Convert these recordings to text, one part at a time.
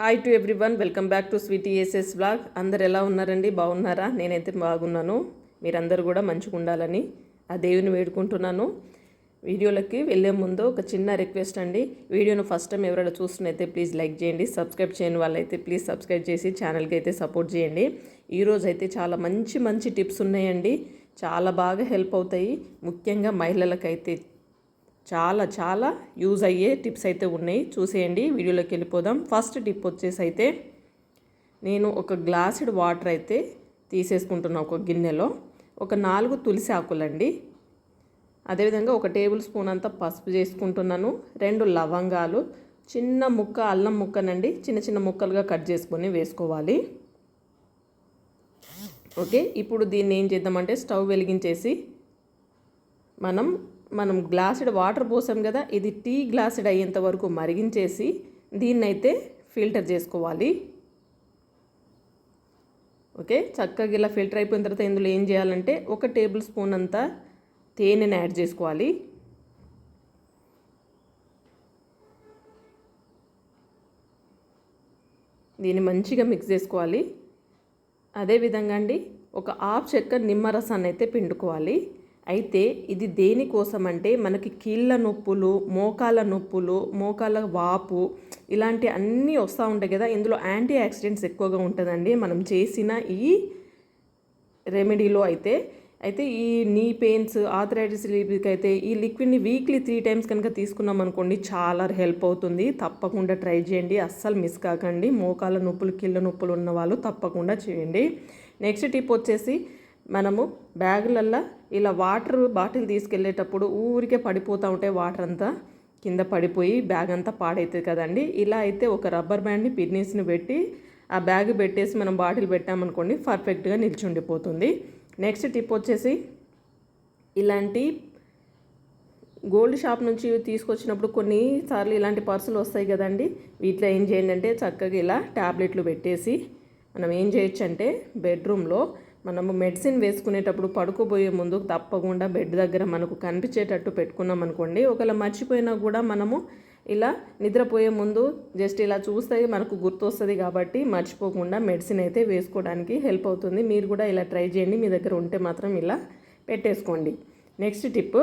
Hi to everyone welcome back to sweety aces blog అందరు ఎలా ఉన్నారండి? బాగున్నారా? నేనైతే బాగున్నాను. మీరందరూ కూడా మంచిగా ఉండాలని ఆ దేవుని వేడుకుంటున్నాను. వీడియోలకి వెళ్ళే ముందు ఒక చిన్న రిక్వెస్ట్ అండి. వీడియోను ఫస్ట్ టైం ఎవరైనా చూస్తున్నైతే ప్లీజ్ లైక్ చేయండి. సబ్స్క్రైబ్ చేయని వాళ్ళైతే ప్లీజ్ సబ్స్క్రైబ్ చేసి ఛానల్కి అయితే సపోర్ట్ చేయండి. ఈరోజు అయితే చాలా మంచి మంచి టిప్స్ ఉన్నాయండి. చాలా బాగా హెల్ప్ అవుతాయి. ముఖ్యంగా మహిళలకైతే చాలా చాలా యూజ్ అయ్యే టిప్స్ అయితే ఉన్నాయి. చూసేయండి వీడియోలోకి వెళ్ళిపోదాం. ఫస్ట్ టిప్ వచ్చేసి అయితే నేను ఒక గ్లాసుడ్ వాటర్ అయితే తీసేసుకుంటున్నా ఒక గిన్నెలో. ఒక నాలుగు తులసి ఆకులండి. అదేవిధంగా ఒక టేబుల్ స్పూన్ అంతా పసుపు చేసుకుంటున్నాను. రెండు లవంగాలు. చిన్న ముక్క అల్లం ముక్కనండి. చిన్న చిన్న ముక్కలుగా కట్ చేసుకొని వేసుకోవాలి. ఓకే ఇప్పుడు దీన్ని ఏం చేద్దామంటే స్టవ్ వెలిగించేసి మనం మనం గ్లాసుడ్ వాటర్ పోసాం కదా ఇది టీ గ్లాసుడ్ అయ్యేంత వరకు మరిగించేసి దీన్నైతే ఫిల్టర్ చేసుకోవాలి. ఓకే చక్కగా ఇలా ఫిల్టర్ అయిపోయిన తర్వాత ఇందులో ఏం చేయాలంటే ఒక టేబుల్ స్పూన్ అంతా తేనెని యాడ్ చేసుకోవాలి. దీన్ని మంచిగా మిక్స్ చేసుకోవాలి. అదేవిధంగా అండి ఒక హాఫ్ చెక్క నిమ్మరసాన్ని అయితే పిండుకోవాలి. అయితే ఇది దేనికోసం అంటే మనకి కీళ్ళ నొప్పులు మోకాల నొప్పులు మోకాల వాపు ఇలాంటి అన్నీ వస్తూ ఉంటాయి కదా. ఇందులో యాంటీ యాక్సిడెంట్స్ ఎక్కువగా ఉంటుందండి. మనం చేసిన ఈ రెమెడీలో అయితే. అయితే ఈ నీ పెయిన్స్ ఆథరైటిస్ రిలీఫ్కి అయితే ఈ లిక్విడ్ని వీక్లీ త్రీ టైమ్స్ కనుక తీసుకున్నాం అనుకోండి చాలా హెల్ప్ అవుతుంది. తప్పకుండా ట్రై చేయండి. అస్సలు మిస్ కాకండి. మోకాల నొప్పులు కిళ్ళ నొప్పులు ఉన్న వాళ్ళు తప్పకుండా చేయండి. నెక్స్ట్ టిప్ వచ్చేసి మనము బ్యాగులల్లో ఇలా వాటర్ బాటిల్ తీసుకెళ్ళేటప్పుడు ఊరికే పడిపోతూ ఉంటే వాటర్ అంతా కింద పడిపోయి బ్యాగ్ అంతా పాడవుతుంది కదండి. ఇలా అయితే ఒక రబ్బర్ బ్యాండ్ని పిన్నీస్ని పెట్టి ఆ బ్యాగ్ పెట్టేసి మనం బాటిల్ పెట్టామనుకోండి పర్ఫెక్ట్గా నిల్చుండిపోతుంది. నెక్స్ట్ టిప్ వచ్చేసి ఇలాంటి గోల్డ్ షాప్ నుంచి తీసుకొచ్చినప్పుడు కొన్నిసార్లు ఇలాంటి పర్సులు వస్తాయి కదండి. వీటిలో ఏం చేయండి అంటే చక్కగా ఇలా ట్యాబ్లెట్లు పెట్టేసి మనం ఏం చేయొచ్చు అంటే బెడ్రూమ్లో మనము మెడిసిన్ వేసుకునేటప్పుడు పడుకోబోయే ముందు తప్పకుండా బెడ్ దగ్గర మనకు కనిపించేటట్టు పెట్టుకున్నాం అనుకోండి. ఒకవేళ మర్చిపోయినా కూడా మనము ఇలా నిద్రపోయే ముందు జస్ట్ ఇలా చూస్తే మనకు గుర్తొస్తుంది కాబట్టి మర్చిపోకుండా మెడిసిన్ అయితే వేసుకోవడానికి హెల్ప్ అవుతుంది. మీరు కూడా ఇలా ట్రై చేయండి. మీ దగ్గర ఉంటే మాత్రం ఇలా పెట్టేసుకోండి. నెక్స్ట్ టిప్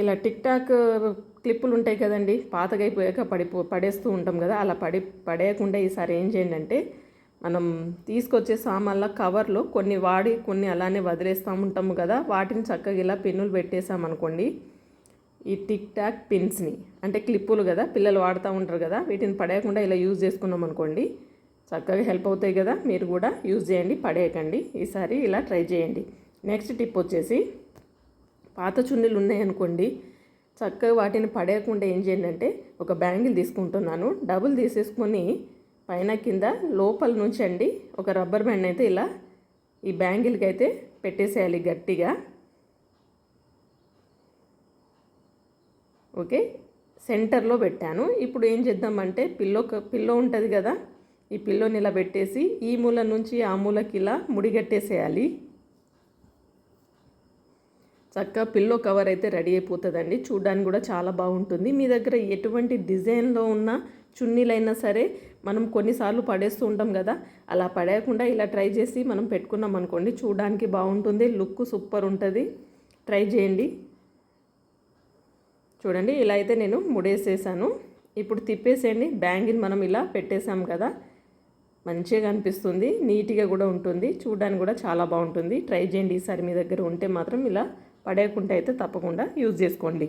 ఇలా టిక్ టాక్ క్లిప్పులు ఉంటాయి కదండి. పాతగైపోయాక పడిపో పడేస్తూ ఉంటాం కదా. అలా పడి పడేయకుండా ఈసారి ఏం చేయండి అంటే మనం తీసుకొచ్చే సామాన్ల కవర్లో కొన్ని వాడి కొన్ని అలానే వదిలేస్తూ ఉంటాము కదా. వాటిని చక్కగా ఇలా పిన్నులు పెట్టేసామనుకోండి ఈ టిక్ టాక్ పిన్స్ని అంటే క్లిప్పులు కదా పిల్లలు వాడుతూ ఉంటారు కదా వీటిని పడేయకుండా ఇలా యూజ్ చేసుకున్నాం అనుకోండి. చక్కగా హెల్ప్ అవుతాయి కదా మీరు కూడా యూజ్ చేయండి పడేయకండి. ఈసారి ఇలా ట్రై చేయండి. నెక్స్ట్ టిప్ వచ్చేసి పాత చున్నీలు ఉన్నాయనుకోండి చక్కగా వాటిని పడేయకుండా ఏం చేయండి అంటే ఒక బ్యాంగిల్ తీసుకుంటున్నాను. డబుల్ తీసేసుకొని పైన కింద లోపల నుంచి అండి ఒక రబ్బర్ బ్యాండ్ అయితే ఇలా ఈ బ్యాంగిల్కి అయితే పెట్టేసేయాలి గట్టిగా. ఓకే సెంటర్లో పెట్టాను. ఇప్పుడు ఏం చేద్దామంటే పిల్లో పిల్లో ఉంటుంది కదా ఈ పిల్లోని ఇలా పెట్టేసి ఈ మూల నుంచి ఆ మూలకి ఇలా ముడిగట్టేసేయాలి చక్కగా పిల్లో కవర్ అయితే రెడీ అయిపోతుందండి. చూడడానికి కూడా చాలా బాగుంటుంది. మీ దగ్గర ఎటువంటి డిజైన్లో ఉన్న చున్నీలైనా సరే మనం కొన్నిసార్లు పడేస్తూ ఉంటాం కదా. అలా పడేయకుండా ఇలా ట్రై చేసి మనం పెట్టుకున్నాం అనుకోండి చూడడానికి బాగుంటుంది లుక్ సూపర్ ఉంటుంది. ట్రై చేయండి. చూడండి ఇలా అయితే నేను ముడేసేసాను. ఇప్పుడు తిప్పేసేయండి. బ్యాంగిల్ మనం ఇలా పెట్టేసాం కదా. మంచిగా అనిపిస్తుంది. నీట్గా కూడా ఉంటుంది. చూడడానికి కూడా చాలా బాగుంటుంది. ట్రై చేయండి. ఈసారి మీ దగ్గర ఉంటే మాత్రం ఇలా పడేయకుండా అయితే తప్పకుండా యూజ్ చేసుకోండి.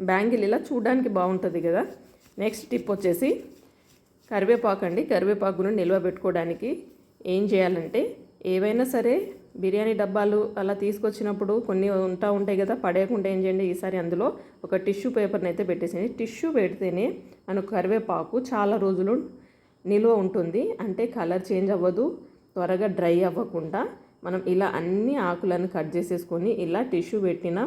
బ్యాంగిల్ ఇలా చూడడానికి బాగుంటుంది కదా. నెక్స్ట్ టిప్ వచ్చేసి కరివేపాకు అండి. కరివేపాకును నిల్వ పెట్టుకోవడానికి ఏం చేయాలంటే ఏవైనా సరే బిర్యానీ డబ్బాలు అలా తీసుకొచ్చినప్పుడు కొన్ని ఉంటా ఉంటాయి కదా పడేయకుండా ఏం చేయండి ఈసారి అందులో ఒక టిష్యూ పేపర్ని అయితే పెట్టేసేయండి. టిష్యూ పెడితేనే మనకు కరివేపాకు చాలా రోజులు నిల్వ ఉంటుంది. అంటే కలర్ చేంజ్ అవ్వదు త్వరగా డ్రై అవ్వకుండా మనం ఇలా అన్ని ఆకులను కట్ చేసేసుకొని ఇలా టిష్యూ పెట్టిన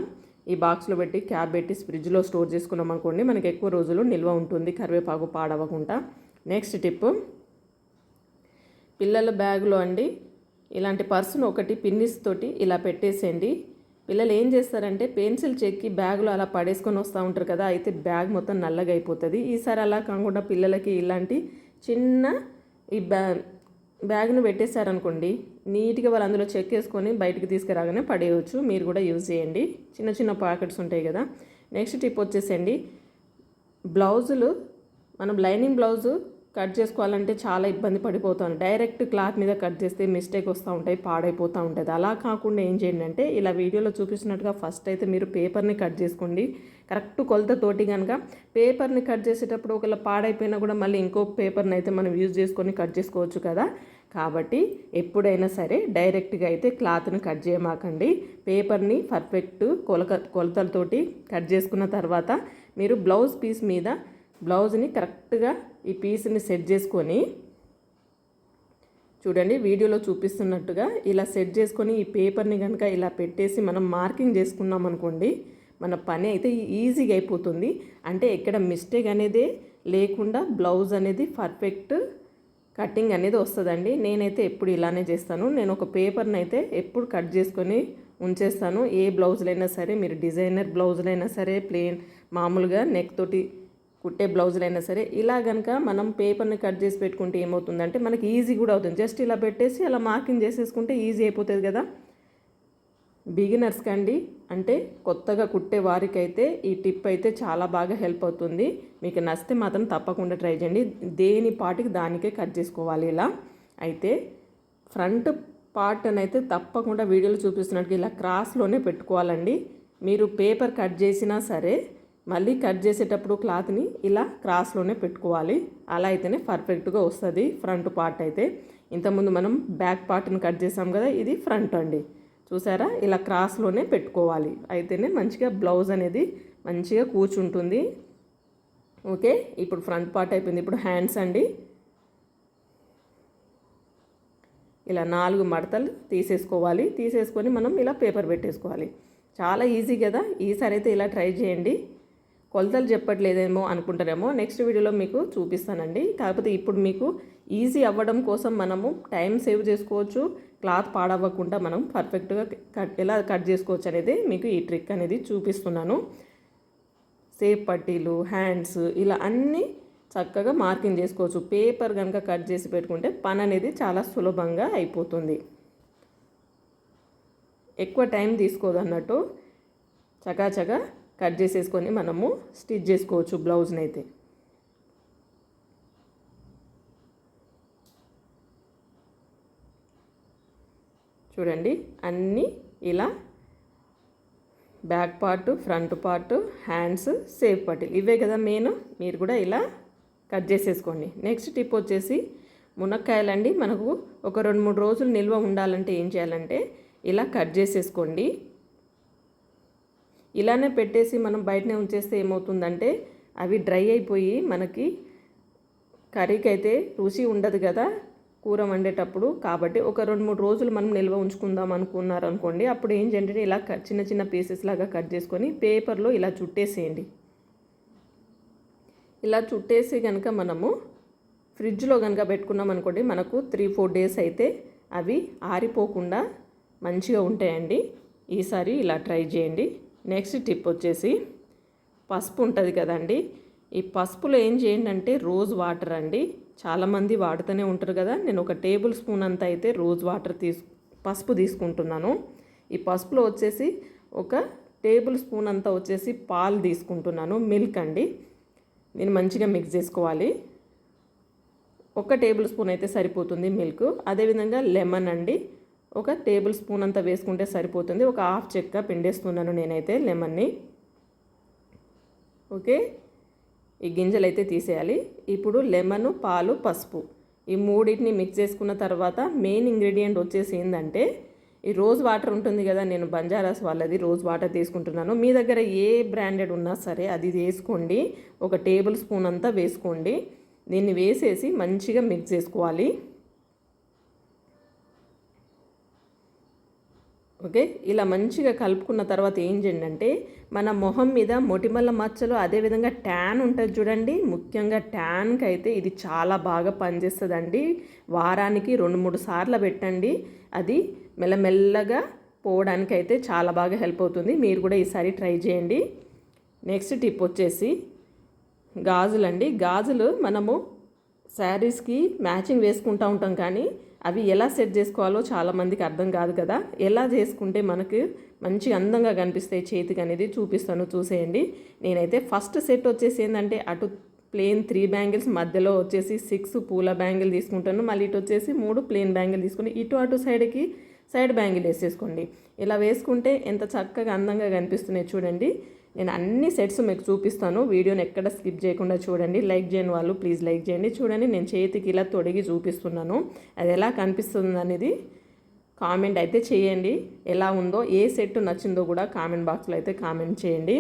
ఈ బాక్స్లో పెట్టి క్యాప్ పెట్టి ఫ్రిడ్జ్లో స్టోర్ చేసుకున్నాం అనుకోండి మనకి ఎక్కువ రోజులు నిల్వ ఉంటుంది కరివేపాకు పాడవకుండా నెక్స్ట్ టిప్ పిల్లల బ్యాగ్లో అండి ఇలాంటి పర్సును ఒకటి పిన్నిస్ తోటి ఇలా పెట్టేసేయండి. పిల్లలు ఏం చేస్తారంటే పెన్సిల్ చెక్కి బ్యాగ్లో అలా పడేసుకొని వస్తూ ఉంటారు కదా అయితే బ్యాగ్ మొత్తం నల్లగా అయిపోతుంది. ఈసారి అలా కాకుండా పిల్లలకి ఇలాంటి చిన్న ఈ బ్యా బ్యాగ్ను పెట్టేశారనుకోండి నీట్గా వాళ్ళు అందులో చెక్ వేసుకొని బయటికి తీసుకురాగానే పడేయవచ్చు మీరు కూడా యూజ్ చేయండి. చిన్న చిన్న పాకెట్స్ ఉంటాయి కదా. నెక్స్ట్ టిప్ వచ్చేసండి. బ్లౌజులు మనం లైనింగ్ బ్లౌజు కట్ చేసుకోవాలంటే చాలా ఇబ్బంది పడిపోతాను డైరెక్ట్ క్లాత్ మీద కట్ చేస్తే మిస్టేక్ వస్తూ ఉంటాయి పాడైపోతూ ఉంటుంది. అలా కాకుండా ఏం చేయండి అంటే ఇలా వీడియోలో చూపిస్తున్నట్టుగా ఫస్ట్ అయితే మీరు పేపర్ని కట్ చేసుకోండి. కరెక్ట్ కొలతతోటి కనుక పేపర్ని కట్ చేసేటప్పుడు ఒకవేళ పాడైపోయినా కూడా మళ్ళీ ఇంకో పేపర్ని అయితే మనం యూజ్ చేసుకొని కట్ చేసుకోవచ్చు కదా. కాబట్టి ఎప్పుడైనా సరే డైరెక్ట్గా అయితే క్లాత్ని కట్ చేయమాకండి. పేపర్ని పర్ఫెక్ట్ కొలక కొలతలతోటి కట్ చేసుకున్న తర్వాత మీరు బ్లౌజ్ పీస్ మీద బ్లౌజ్ని కరెక్ట్గా ఈ పీస్ని సెట్ చేసుకొని చూడండి వీడియోలో చూపిస్తున్నట్టుగా ఇలా సెట్ చేసుకొని ఈ పేపర్ని కనుక ఇలా పెట్టేసి మనం మార్కింగ్ చేసుకున్నాం అనుకోండి మన పని అయితే ఈజీగా అయిపోతుంది. అంటే ఎక్కడ మిస్టేక్ అనేది లేకుండా బ్లౌజ్ అనేది పర్ఫెక్ట్ కటింగ్ అనేది వస్తుందండి. నేనైతే ఎప్పుడు ఇలానే చేస్తాను. నేను ఒక పేపర్ని అయితే ఎప్పుడు కట్ చేసుకొని ఉంచేస్తాను. ఏ బ్లౌజులైనా సరే మీరు డిజైనర్ బ్లౌజులైనా సరే ప్లెయిన్ మామూలుగా నెక్ తోటి కుట్టే బ్లౌజులైనా సరే ఇలా కనుక మనం పేపర్ని కట్ చేసి పెట్టుకుంటే ఏమవుతుందంటే మనకి ఈజీ కూడా అవుతుంది. జస్ట్ ఇలా పెట్టేసి అలా మార్కింగ్ చేసేసుకుంటే ఈజీ అయిపోతుంది కదా. బిగినర్స్కి అండి అంటే కొత్తగా కుట్టే వారికైతే ఈ టిప్ అయితే చాలా బాగా హెల్ప్ అవుతుంది. మీకు నచ్చితే మాత్రం తప్పకుండా ట్రై చేయండి. దేని పాటికి దానికే కట్ చేసుకోవాలి ఇలా. అయితే ఫ్రంట్ పార్ట్ అయితే తప్పకుండా వీడియోలో చూపిస్తున్నట్టు ఇలా క్రాస్లోనే పెట్టుకోవాలండి. మీరు పేపర్ కట్ చేసినా సరే మళ్ళీ కట్ చేసేటప్పుడు క్లాత్ని ఇలా క్రాస్లోనే పెట్టుకోవాలి. అలా అయితేనే పర్ఫెక్ట్గా వస్తుంది ఫ్రంట్ పార్ట్ అయితే. ఇంతకుముందు మనం బ్యాక్ పార్ట్ని కట్ చేసాం కదా ఇది ఫ్రంట్ అండి. చూసారా? ఇలా క్రాస్లోనే పెట్టుకోవాలి. అయితేనే మంచిగా బ్లౌజ్ అనేది మంచిగా కూర్చుంటుంది. ఓకే? ఇప్పుడు ఫ్రంట్ పార్ట్ అయిపోయింది. ఇప్పుడు హ్యాండ్స్ అండి. ఇలా నాలుగు మడతలు తీసేసుకోవాలి. తీసేసుకొని మనం ఇలా పేపర్ పెట్టేసుకోవాలి. చాలా ఈజీ కదా? ఈసారి అయితే ఇలా ట్రై చేయండి. కొలతలు చెప్పట్లేదేమో అనుకుంటారేమో. నెక్స్ట్ వీడియోలో మీకు చూపిస్తానండి. కాకపోతే ఇప్పుడు మీకు ఈజీ అవ్వడం కోసం మనము టైం సేవ్ చేసుకోవచ్చు. క్లాత్ పాడవ్వకుండా మనం పర్ఫెక్ట్గా కట్ ఎలా కట్ చేసుకోవచ్చు అనేది మీకు ఈ ట్రిక్ అనేది చూపిస్తున్నాను. సేఫ్ పట్టీలు హ్యాండ్స్ ఇలా అన్నీ చక్కగా మార్కింగ్ చేసుకోవచ్చు. పేపర్ కనుక కట్ చేసి పెట్టుకుంటే పని అనేది చాలా సులభంగా అయిపోతుంది. ఎక్కువ టైం తీసుకోదు అన్నట్టు చకాచగా కట్ చేసేసుకొని మనము స్టిచ్ చేసుకోవచ్చు బ్లౌజ్ని అయితే చూడండి. అన్నీ ఇలా back part front part hands safe పట్టీలు ఇవే కదా మెయిన్. మీరు కూడా ఇలా కట్ చేసేసుకోండి. నెక్స్ట్ టిప్ వచ్చేసి మునక్కాయలండి. మనకు ఒక రెండు మూడు రోజులు నిల్వ ఉండాలంటే ఏం చేయాలంటే ఇలా కట్ చేసేసుకోండి. ఇలానే పెట్టేసి మనం బయటనే ఉంచేస్తే ఏమవుతుందంటే అవి డ్రై అయిపోయి మనకి కర్రీకి అయితే రుచి ఉండదు కదా. కూర వండేటప్పుడు కాబట్టి ఒక రెండు మూడు రోజులు మనం నిల్వ ఉంచుకుందాం అనుకున్నారు అనుకోండి అప్పుడు ఏం చేయండి ఇలా చిన్న చిన్న పీసెస్ లాగా కట్ చేసుకొని పేపర్లో ఇలా చుట్టేసేయండి. ఇలా చుట్టేసి కనుక మనము ఫ్రిడ్జ్లో కనుక పెట్టుకున్నాం అనుకోండి మనకు త్రీ ఫోర్ డేస్ అయితే అవి ఆరిపోకుండా మంచిగా ఉంటాయండి. ఈసారి ఇలా ట్రై చేయండి. నెక్స్ట్ టిప్ వచ్చేసి పసుపు ఉంటుంది కదండి. ఈ పసుపులో ఏం చేయండి అంటే రోజ్ వాటర్ అండి. చాలామంది వాడుతూనే ఉంటారు కదా. నేను ఒక టేబుల్ స్పూన్ అంత అయితే రోజ్ వాటర్ తీసు పసుపు తీసుకుంటున్నాను. ఈ పసుపులో వచ్చేసి ఒక టేబుల్ స్పూన్ అంతా వచ్చేసి పాలు తీసుకుంటున్నాను. మిల్క్ అండి. నేను మంచిగా మిక్స్ చేసుకోవాలి. ఒక టేబుల్ స్పూన్ అయితే సరిపోతుంది మిల్క్. అదేవిధంగా లెమన్ అండి. ఒక టేబుల్ స్పూన్ అంతా వేసుకుంటే సరిపోతుంది. ఒక హాఫ్ చెక్క పిండేస్తున్నాను నేనైతే లెమన్ని. ఓకే? ఈ గింజలు అయితే తీసేయాలి. ఇప్పుడు లెమన్ పాలు పసుపు. ఈ మూడింటిని మిక్స్ చేసుకున్న తర్వాత మెయిన్ ఇంగ్రీడియంట్ వచ్చేసి ఏంటంటే ఈ రోజ్ వాటర్ ఉంటుంది కదా నేను బంజారాస్ వాళ్ళది రోజ్ వాటర్ తీసుకుంటున్నాను. మీ దగ్గర ఏ బ్రాండెడ్ ఉన్నా సరే అది వేసుకోండి. ఒక టేబుల్ స్పూన్ అంతా వేసుకోండి. దీన్ని వేసేసి మంచిగా మిక్స్ చేసుకోవాలి. ఓకే? ఇలా మంచిగా కలుపుకున్న తర్వాత ఏం చేయండి అంటే మన మొహం మీద మొటిమల్ల మచ్చలు అదేవిధంగా ట్యాన్ ఉంటుంది చూడండి. ముఖ్యంగా ట్యాన్కి అయితే ఇది చాలా బాగా పనిచేస్తుందండి. వారానికి రెండు మూడు సార్లు పెట్టండి. అది మెల్లమెల్లగా పోవడానికి అయితే చాలా బాగా హెల్ప్ అవుతుంది. మీరు కూడా ఈసారి ట్రై చేయండి. నెక్స్ట్ టిప్ వచ్చేసి గాజులండి. గాజులు మనము శారీస్కి మ్యాచింగ్ వేసుకుంటూ ఉంటాం కానీ అవి ఎలా సెట్ చేసుకోవాలో చాలామందికి అర్థం కాదు కదా. ఎలా చేసుకుంటే మనకు మంచి అందంగా కనిపిస్తాయి చేతికి అనేది చూపిస్తాను చూసేయండి. నేనైతే ఫస్ట్ సెట్ వచ్చేసి ఏంటంటే అటు ప్లేన్ త్రీ బ్యాంగిల్స్ మధ్యలో వచ్చేసి సిక్స్ పూల బ్యాంగిల్ తీసుకుంటాను. మళ్ళీ ఇటు వచ్చేసి మూడు ప్లేన్ బ్యాంగిల్ తీసుకుని ఇటు అటు సైడ్కి సైడ్ బ్యాంగిల్ వేసేసుకోండి. ఇలా వేసుకుంటే ఎంత చక్కగా అందంగా కనిపిస్తున్నాయి చూడండి. నేను అన్ని సెట్స్ మీకు చూపిస్తాను. వీడియోని ఎక్కడ స్కిప్ చేయకుండా చూడండి. లైక్ చేయని వాళ్ళు ప్లీజ్ లైక్ చేయండి. చూడండి నేను చేతికి ఇలా తొడిగి చూపిస్తున్నాను. అది ఎలా కనిపిస్తుంది అనేది కామెంట్ అయితే చేయండి. ఎలా ఉందో ఏ సెట్ నచ్చిందో కూడా కామెంట్ బాక్స్లో అయితే కామెంట్ చేయండి.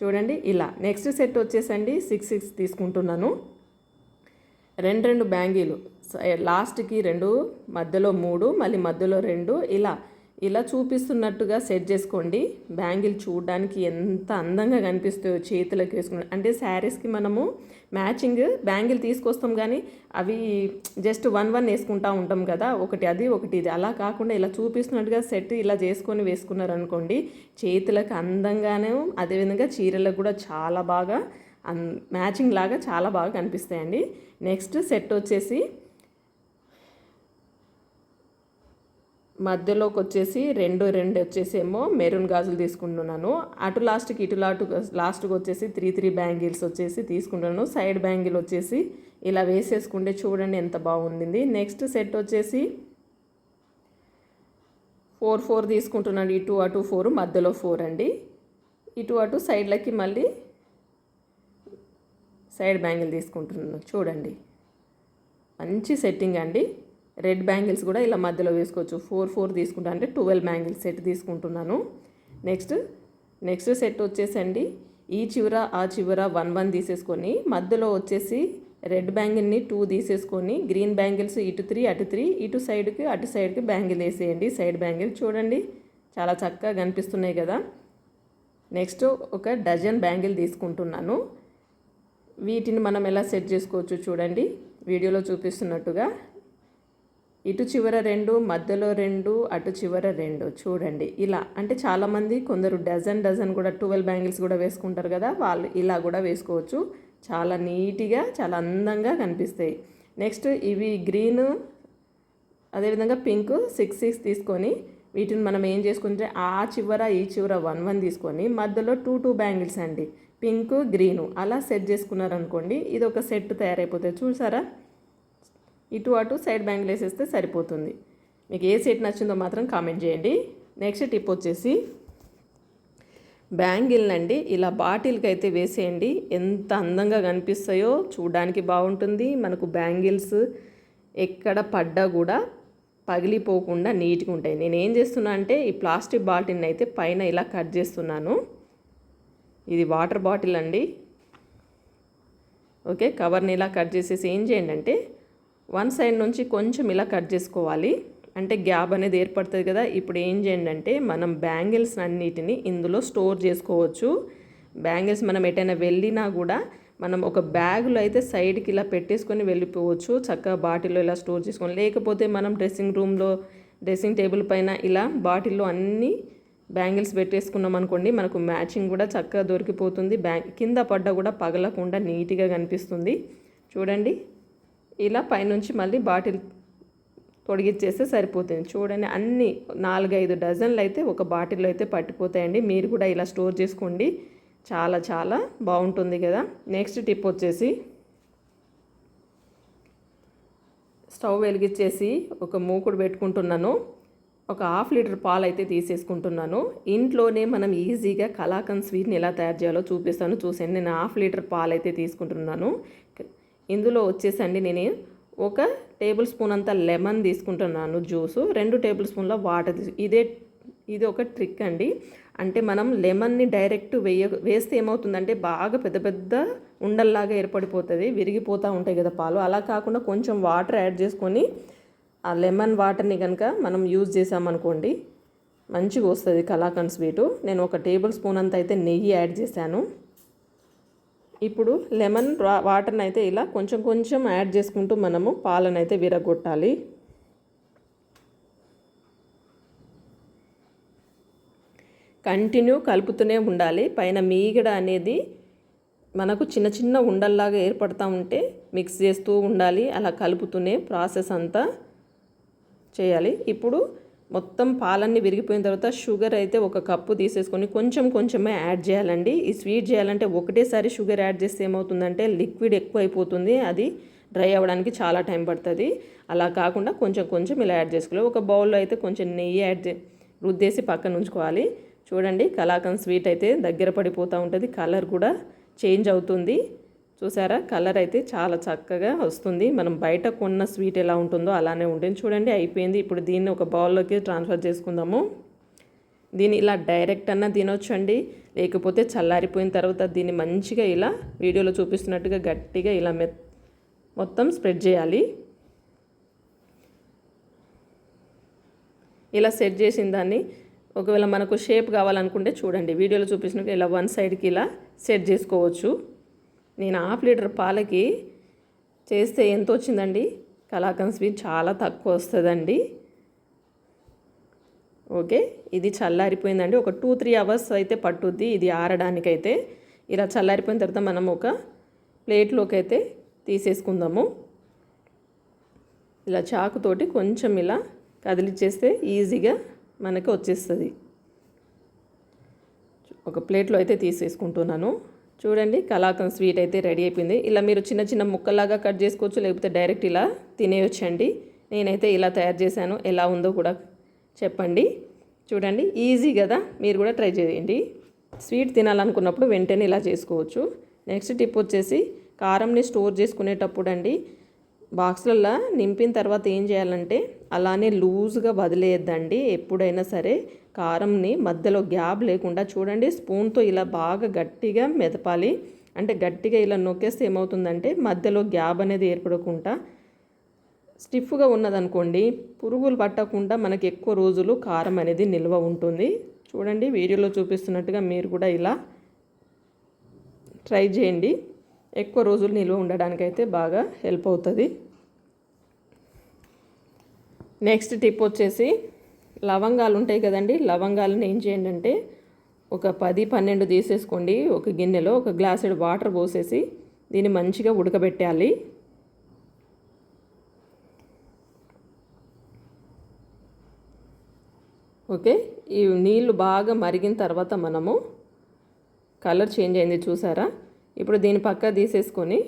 చూడండి ఇలా నెక్స్ట్ సెట్ వచ్చేసండి. సిక్స్ సిక్స్ తీసుకుంటున్నాను. రెండు రెండు బ్యాంగిలు. లాస్ట్కి రెండు మధ్యలో మూడు మళ్ళీ మధ్యలో రెండు ఇలా ఇలా చూపిస్తున్నట్టుగా సెట్ చేసుకోండి. బ్యాంగిల్ చూడడానికి ఎంత అందంగా కనిపిస్తాయో చేతులకు వేసుకుని అంటే శారీస్కి మనము మ్యాచింగ్ బ్యాంగిల్ తీసుకొస్తాం కానీ అవి జస్ట్ వన్ వన్ వేసుకుంటా ఉంటాం కదా ఒకటి అది ఒకటి ఇది. అలా కాకుండా ఇలా చూపిస్తున్నట్టుగా సెట్ ఇలా చేసుకొని వేసుకున్నారనుకోండి చేతులకు అందంగానే అదేవిధంగా చీరలకు కూడా చాలా బాగా మ్యాచింగ్ లాగా చాలా బాగా కనిపిస్తాయండి. నెక్స్ట్ సెట్ వచ్చేసి మధ్యలోకి వచ్చేసి రెండు రెండు వచ్చేసేమో మెరూన్ గాజులు తీసుకుంటున్నాను. అటు లాస్ట్కి ఇటు లాటు లాస్ట్కి వచ్చేసి త్రీ త్రీ బ్యాంగిల్స్ వచ్చేసి తీసుకుంటున్నాను. సైడ్ బ్యాంగిల్ వచ్చేసి ఇలా వేసేసుకుంటే చూడండి ఎంత బాగుంది. నెక్స్ట్ సెట్ వచ్చేసి ఫోర్ ఫోర్ తీసుకుంటున్నాను. ఇటు అటు ఫోర్ మధ్యలో ఫోర్ అండి. ఇటు అటు సైడ్లకి మళ్ళీ సైడ్ బ్యాంగిల్ తీసుకుంటున్నాను. చూడండి. మంచి సెట్టింగ్ అండి. రెడ్ బ్యాంగిల్స్ కూడా ఇలా మధ్యలో వేసుకోవచ్చు. ఫోర్ ఫోర్ తీసుకుంటా అంటే ట్వెల్వ్ బ్యాంగిల్స్ సెట్ తీసుకుంటున్నాను. నెక్స్ట్ నెక్స్ట్ సెట్ వచ్చేసండి. ఈ చివర ఆ చివర వన్ వన్ తీసేసుకొని మధ్యలో వచ్చేసి రెడ్ బ్యాంగిల్ని టూ తీసేసుకొని గ్రీన్ బ్యాంగిల్స్ ఇటు త్రీ అటు త్రీ ఇటు సైడ్కి అటు సైడ్కి బ్యాంగిల్ వేసేయండి. సైడ్ బ్యాంగిల్ చూడండి. చాలా చక్కగా కనిపిస్తున్నాయి కదా. నెక్స్ట్ ఒక డజన్ బ్యాంగిల్ తీసుకుంటున్నాను. వీటిని మనం ఎలా సెట్ చేసుకోవచ్చు చూడండి. వీడియోలో చూపిస్తున్నట్టుగా ఇటు చివర రెండు మధ్యలో రెండు అటు చివర రెండు. చూడండి ఇలా. అంటే చాలామంది కొందరు డజన్ డజన్ కూడా ట్వెల్వ్ బ్యాంగిల్స్ కూడా వేసుకుంటారు కదా వాళ్ళు ఇలా కూడా వేసుకోవచ్చు. చాలా నీట్గా చాలా అందంగా కనిపిస్తాయి. నెక్స్ట్ ఇవి గ్రీన్ అదేవిధంగా పింక్ సిక్స్ సిక్స్ తీసుకొని వీటిని మనం ఏం చేసుకుంటే ఆ చివర ఈ చివర వన్ వన్ తీసుకొని మధ్యలో టూ టూ బ్యాంగిల్స్ అండి. Pink green. అలా సెట్ చేసుకున్నారనుకోండి ఇది ఒక సెట్ తయారైపోతుంది. చూసారా? ఇటు అటు సైడ్ బ్యాంగిల్ వేసేస్తే సరిపోతుంది. మీకు ఏ సెట్ నచ్చిందో మాత్రం కామెంట్ చేయండి. నెక్స్ట్ టిప్ వచ్చేసి బ్యాంగిల్ అండి ఇలా బాటిల్కి అయితే వేసేయండి. ఎంత అందంగా కనిపిస్తాయో చూడడానికి బాగుంటుంది. మనకు బ్యాంగిల్స్ ఎక్కడ పడ్డా కూడా పగిలిపోకుండా నీట్గా ఉంటాయి. నేను ఏం చేస్తున్నా అంటే ఈ ప్లాస్టిక్ బాటిల్ని అయితే పైన ఇలా కట్ చేస్తున్నాను. ఇది వాటర్ బాటిల్ అండి. ఓకే కవర్ని ఇలా కట్ చేసేసి ఏం చేయండి అంటే వన్ సైడ్ నుంచి కొంచెం ఇలా కట్ చేసుకోవాలి. అంటే గ్యాప్ అనేది ఏర్పడుతుంది కదా. ఇప్పుడు ఏం చేయండి అంటే మనం బ్యాంగిల్స్ అన్నిటిని ఇందులో స్టోర్ చేసుకోవచ్చు. బ్యాంగిల్స్ మనం ఎటైనా వెళ్ళినా కూడా మనం ఒక బ్యాగ్లో అయితే సైడ్కి ఇలా పెట్టేసుకొని వెళ్ళిపోవచ్చు. చక్కగా బాటిల్లో ఇలా స్టోర్ చేసుకొని లేకపోతే మనం డ్రెస్సింగ్ రూమ్లో డ్రెస్సింగ్ టేబుల్ పైన ఇలా బాటిల్లో అన్నీ బ్యాంగిల్స్ పెట్టేసుకున్నాం అనుకోండి మనకు మ్యాచింగ్ కూడా చక్కగా దొరికిపోతుంది. బ్యాంగ్ కింద పడ్డ కూడా పగలకుండా నీట్గా కనిపిస్తుంది. చూడండి. ఇలా పైనుంచి మళ్ళీ బాటిల్ తొడిగిచ్చేస్తే సరిపోతుంది. చూడండి అన్ని నాలుగైదు డజన్లు అయితే ఒక బాటిల్లో అయితే పట్టిపోతాయండి. మీరు కూడా ఇలా స్టోర్ చేసుకోండి. చాలా చాలా బాగుంటుంది కదా. నెక్స్ట్ టిప్ వచ్చేసి స్టవ్ వెలిగించేసి ఒక మూకుడు పెట్టుకుంటున్నాను. ఒక హాఫ్ లీటర్ పాలు అయితే తీసేసుకుంటున్నాను. ఇంట్లోనే మనం ఈజీగా కలాకండ్ స్వీట్ని ఎలా తయారు చేయాలో చూపిస్తాను. చూసాను నేను హాఫ్ లీటర్ పాలు అయితే తీసుకుంటున్నాను. ఇందులో వచ్చేసండి నేను ఒక టేబుల్ స్పూన్ అంత లెమన్ తీసుకుంటున్నాను జ్యూసు. రెండు టేబుల్ స్పూన్ల వాటర్ ఇదే ఇది ఒక ట్రిక్ అండి. అంటే మనం లెమన్ని డైరెక్ట్ వేయ వేస్తే ఏమవుతుందంటే బాగా పెద్ద పెద్ద ఉండల్లాగా ఏర్పడిపోతుంది విరిగిపోతూ ఉంటాయి కదా పాలు. అలా కాకుండా కొంచెం వాటర్ యాడ్ చేసుకొని ఆ లెమన్ వాటర్ని కనుక మనం యూజ్ చేసామనుకోండి మంచిగా వస్తుంది కలాకండ్ స్వీటు. నేను ఒక టేబుల్ స్పూన్ అంత అయితే నెయ్యి యాడ్ చేశాను. ఇప్పుడు లెమన్ వాటర్ని అయితే ఇలా కొంచెం కొంచెం యాడ్ చేసుకుంటూ మనము పాలను అయితే విరగొట్టాలి. కంటిన్యూ కలుపుతూనే ఉండాలి. పైన మీగడ అనేది మనకు చిన్న చిన్న ఉండల్లాగా ఏర్పడతా ఉంటే మిక్స్ చేస్తూ ఉండాలి. అలా కలుపుతూనే ప్రాసెస్ అంతా చేయాలి. ఇప్పుడు మొత్తం పాలన్నీ విరిగిపోయిన తర్వాత షుగర్ అయితే ఒక కప్పు తీసేసుకొని కొంచెం కొంచెమే యాడ్ చేయాలండి. ఈ స్వీట్ చేయాలంటే ఒకటేసారి షుగర్ యాడ్ చేస్తే ఏమవుతుందంటే లిక్విడ్ ఎక్కువ అయిపోతుంది అది డ్రై అవ్వడానికి చాలా టైం పడుతుంది. అలా కాకుండా కొంచెం కొంచెం ఇలా యాడ్ చేసుకోవాలి. ఒక బౌల్లో అయితే కొంచెం నెయ్యి యాడ్ చే రుద్దేసి పక్కన ఉంచుకోవాలి. చూడండి కలాకండ్ స్వీట్ అయితే దగ్గర పడిపోతూ ఉంటుంది. కలర్ కూడా చేంజ్ అవుతుంది. చూసారా? కలర్ అయితే చాలా చక్కగా వస్తుంది. మనం బయట కొన్న స్వీట్ ఎలా ఉంటుందో అలానే ఉంటుంది. చూడండి అయిపోయింది. ఇప్పుడు దీన్ని ఒక బౌల్లోకి ట్రాన్స్ఫర్ చేసుకుందాము. దీన్ని ఇలా డైరెక్ట్ అన్న తినొచ్చండి. లేకపోతే చల్లారిపోయిన తర్వాత దీన్ని మంచిగా ఇలా వీడియోలో చూపిస్తున్నట్టుగా గట్టిగా ఇలా మె మొత్తం స్ప్రెడ్ చేయాలి. ఇలా సెట్ చేసిన దాన్ని ఒకవేళ మనకు షేప్ కావాలనుకుంటే చూడండి. వీడియోలో చూపించినట్టు ఇలా వన్ సైడ్కి ఇలా సెట్ చేసుకోవచ్చు. నేను హాఫ్ లీటర్ పాలకి చేస్తే ఎంత వచ్చిందండి కలాకండ్ స్వీట్ చాలా తక్కువ వస్తుందండి. ఓకే ఇది చల్లారిపోయిందండి. ఒక టూ త్రీ అవర్స్ అయితే పట్టుద్ది ఇది ఆరడానికైతే. ఇలా చల్లారిపోయిన తర్వాత మనం ఒక ప్లేట్లోకి అయితే తీసేసుకుందాము. ఇలా చాకుతోటి కొంచెం ఇలా కదిలిచ్చేస్తే ఈజీగా మనకి వచ్చేస్తుంది. ఒక ప్లేట్లో అయితే తీసేసుకుంటున్నాను. చూడండి కలాకం స్వీట్ అయితే రెడీ అయిపోయింది. ఇలా మీరు చిన్న చిన్న ముక్కలాగా కట్ చేసుకోవచ్చు లేకపోతే డైరెక్ట్ ఇలా తినేయొచ్చండి. నేనైతే ఇలా తయారు చేశాను. ఎలా ఉందో కూడా చెప్పండి. చూడండి ఈజీ కదా మీరు కూడా ట్రై చేయండి. స్వీట్ తినాలనుకున్నప్పుడు వెంటనే ఇలా చేసుకోవచ్చు. నెక్స్ట్ టిప్ వచ్చేసి కారంని స్టోర్ చేసుకునేటప్పుడు అండి బాక్స్లలో నింపిన తర్వాత ఏం చేయాలంటే అలానే లూజ్గా వదిలేయద్దండి. ఎప్పుడైనా సరే కారంని మధ్యలో గ్యాప్ లేకుండా చూడండి. స్పూన్తో ఇలా బాగా గట్టిగా మెదపాలి. అంటే గట్టిగా ఇలా నొక్కేస్తే ఏమవుతుందంటే మధ్యలో గ్యాప్ అనేది ఏర్పడకుండా స్టిఫ్గా ఉన్నదనుకోండి పురుగులు పట్టకుండా మనకి ఎక్కువ రోజులు కారం అనేది నిల్వ ఉంటుంది. చూడండి వీడియోలో చూపిస్తున్నట్టుగా మీరు కూడా ఇలా ట్రై చేయండి. ఎక్కువ రోజులు నిల్వ ఉండడానికైతే బాగా హెల్ప్ అవుతుంది. నెక్స్ట్ టిప్ వచ్చేసి లవంగాలు ఉంటాయి కదండి లవంగాలను ఏం చేయండి అంటే ఒక పది పన్నెండు తీసేసుకోండి ఒక గిన్నెలో ఒక గ్లాసుడు వాటర్ పోసేసి దీన్ని మంచిగా ఉడకబెట్టాలి ఓకే ఈ నీళ్ళు బాగా మరిగిన తర్వాత మనము కలర్ చేంజ్ అయింది చూసారా? ఇప్పుడు దీని పక్క తీసేసుకొని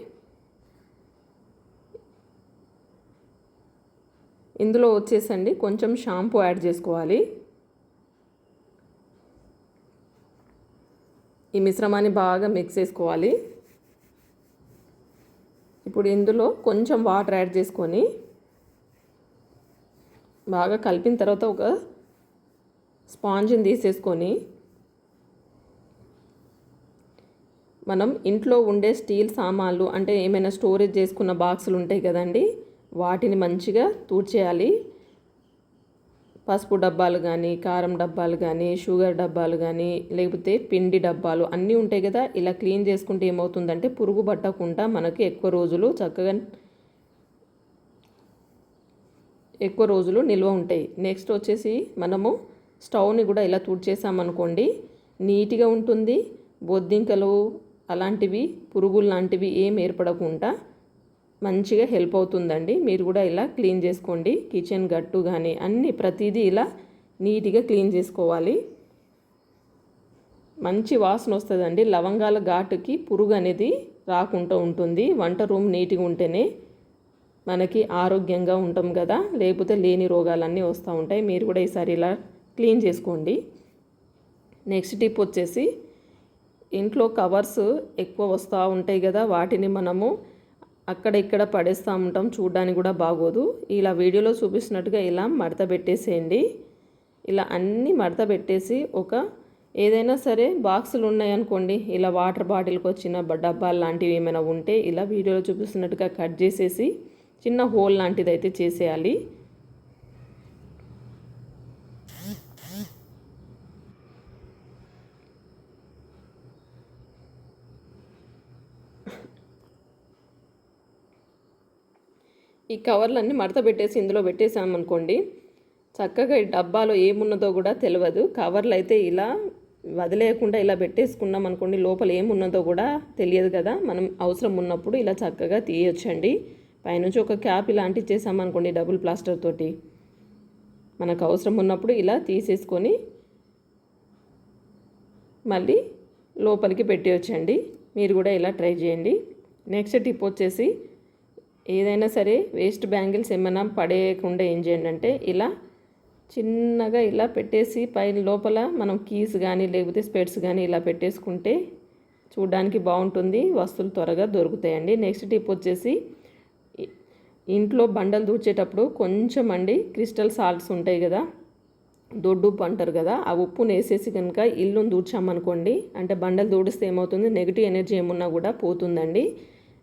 ఇందులో వచ్చేసండి కొంచెం షాంపూ యాడ్ చేసుకోవాలి. ఈ మిశ్రమాన్ని బాగా మిక్స్ చేసుకోవాలి. ఇప్పుడు ఇందులో కొంచెం వాటర్ యాడ్ చేసుకొని బాగా కలిపిన తర్వాత ఒక స్పాంజ్ని తీసేసుకొని మనం ఇంట్లో ఉండే స్టీల్ సామాన్లు అంటే ఏమైనా స్టోరేజ్ చేసుకున్న బాక్సులు ఉంటాయి కదండి వాటిని మంచిగా తూడ్చేయాలి. పసుపు డబ్బాలు కానీ కారం డబ్బాలు కానీ షుగర్ డబ్బాలు కానీ లేకపోతే పిండి డబ్బాలు అన్నీ ఉంటాయి కదా ఇలా క్లీన్ చేసుకుంటే ఏమవుతుందంటే పురుగు పట్టకుండా మనకి ఎక్కువ రోజులు చక్కగా ఎక్కువ రోజులు నిల్వ ఉంటాయి. నెక్స్ట్ వచ్చేసి మనము స్టవ్ని కూడా ఇలా తుడిచేసామనుకోండి నీట్గా ఉంటుంది. బొద్దింకలు అలాంటివి పురుగులు లాంటివి ఏం ఏర్పడకుండా మంచిగా హెల్ప్ అవుతుందండి. మీరు కూడా ఇలా క్లీన్ చేసుకోండి. కిచెన్ గట్టు కానీ అన్నీ ప్రతిదీ ఇలా నీట్గా క్లీన్ చేసుకోవాలి. మంచి వాసన వస్తుందండి. లవంగాల ఘాటుకి పురుగు అనేది రాకుండా ఉంటుంది. వంట రూమ్ నీట్గా ఉంటేనే మనకి ఆరోగ్యంగా ఉంటాం కదా. లేకపోతే లేని రోగాలన్నీ వస్తూ ఉంటాయి. మీరు కూడా ఈసారి ఇలా క్లీన్ చేసుకోండి. నెక్స్ట్ టిప్ వచ్చేసి ఇంట్లో కవర్స్ ఎక్కువ వస్తూ ఉంటాయి కదా. వాటిని మనము అక్కడ ఇక్కడ పడేస్తూ ఉంటాం చూడడానికి కూడా బాగోదు. ఇలా వీడియోలో చూపిస్తున్నట్టుగా ఇలా మడత పెట్టేసేయండి. ఇలా అన్నీ మడత పెట్టేసి ఒక ఏదైనా సరే బాక్సులు ఉన్నాయనుకోండి ఇలా వాటర్ బాటిల్కి వచ్చిన డబ్బాలు లాంటివి ఏమైనా ఉంటే ఇలా వీడియోలో చూపిస్తున్నట్టుగా కట్ చేసేసి చిన్న హోల్ లాంటిది అయితే చేసేయాలి. ఈ కవర్లన్నీ మడత పెట్టేసి ఇందులో పెట్టేసామనుకోండి చక్కగా ఈ డబ్బాలో ఏమున్నదో కూడా తెలియదు కవర్లు అయితే ఇలా వదిలేయకుండా ఇలా పెట్టేసుకున్నాం అనుకోండి లోపల ఏమున్నదో కూడా తెలియదు కదా. మనం అవసరం ఉన్నప్పుడు ఇలా చక్కగా తీయొచ్చండి. పైనుంచి ఒక క్యాప్ ఇలా చేసామనుకోండి డబుల్ ప్లాస్టర్ తోటి. మనకు అవసరం ఉన్నప్పుడు ఇలా తీసేసుకొని మళ్ళీ లోపలికి పెట్టేయచ్చండి. మీరు కూడా ఇలా ట్రై చేయండి. నెక్స్ట్ టిప్ వచ్చేసి ఏదైనా సరే వేస్ట్ బ్యాంగిల్స్ ఏమైనా పడేయకుండా ఏం చేయండి అంటే ఇలా చిన్నగా ఇలా పెట్టేసి పైన లోపల మనం కీస్ కానీ లేకపోతే స్పెట్స్ కానీ ఇలా పెట్టేసుకుంటే చూడడానికి బాగుంటుంది. వస్తువులు త్వరగా దొరుకుతాయండి. నెక్స్ట్ టిప్ వచ్చేసి ఇంట్లో బండలు దూచేటప్పుడు కొంచెం అండి క్రిస్టల్ సాల్ట్స్ ఉంటాయి కదా దొడ్డు ఉప్పు అంటారు కదా ఆ ఉప్పును వేసేసి కనుక ఇల్లును దూడ్చామనుకోండి అంటే బండలు దూడిస్తే ఏమవుతుంది? నెగిటివ్ ఎనర్జీ ఏమున్నా కూడా పోతుందండి.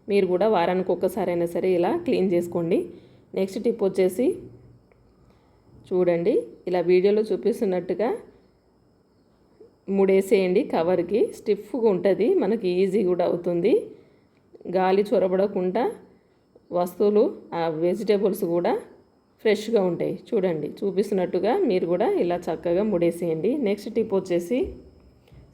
మీరు కూడా వారానికి ఒక్కసారైనా సరే ఇలా క్లీన్ చేసుకోండి. నెక్స్ట్ టిప్ వచ్చేసి చూడండి ఇలా వీడియోలో చూపిస్తున్నట్టుగా ముడేసేయండి కవర్కి. స్టిఫ్గా ఉంటుంది మనకి ఈజీ కూడా అవుతుంది. గాలి చొరబడకుండా వస్తువులు ఆ వెజిటేబుల్స్ కూడా ఫ్రెష్గా ఉంటాయి. చూడండి చూపిస్తున్నట్టుగా మీరు కూడా ఇలా చక్కగా ముడేసేయండి. నెక్స్ట్ టిప్ వచ్చేసి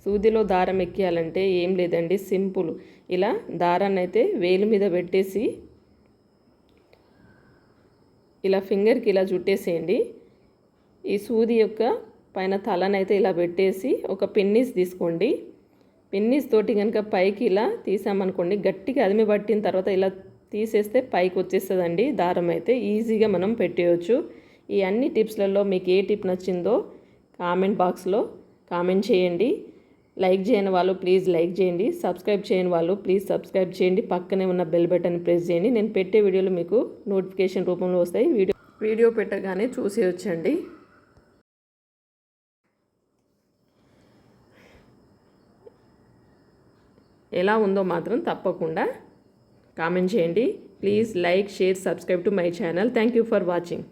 సూదిలో దారం ఎక్కియాలంటే ఏం లేదండి సింపుల్. ఇలా దారాన్ని అయితే వేలు మీద పెట్టేసి ఇలా ఫింగర్కి ఇలా చుట్టేసేయండి. ఈ సూది యొక్క పైన తలనైతే ఇలా పెట్టేసి ఒక పెన్నీస్ తీసుకోండి. పెన్నీస్ తోటి కనుక పైకి ఇలా తీసామనుకోండి గట్టిగా అదిమి పట్టిన తర్వాత ఇలా తీసేస్తే పైకి వచ్చేస్తుందండి దారం అయితే. ఈజీగా మనం పెట్టేయచ్చు. ఈ అన్ని టిప్స్లలో మీకు ఏ టిప్ నచ్చిందో కామెంట్ బాక్స్లో కామెంట్ చేయండి. లైక్ చేయని వాళ్ళు ప్లీజ్ లైక్ చేయండి. సబ్స్క్రైబ్ చేయని వాళ్ళు ప్లీజ్ సబ్స్క్రైబ్ చేయండి. పక్కనే ఉన్న బెల్ బటన్ ప్రెస్ చేయండి. నేను పెట్టే వీడియోలు మీకు నోటిఫికేషన్ రూపంలో వస్తాయి. వీడియో వీడియో పెట్టగానే చూసేయచ్చండి ఎలా ఉందో మాత్రం తప్పకుండా కామెంట్ చేయండి. Please like share subscribe to my channel. Thank you for watching.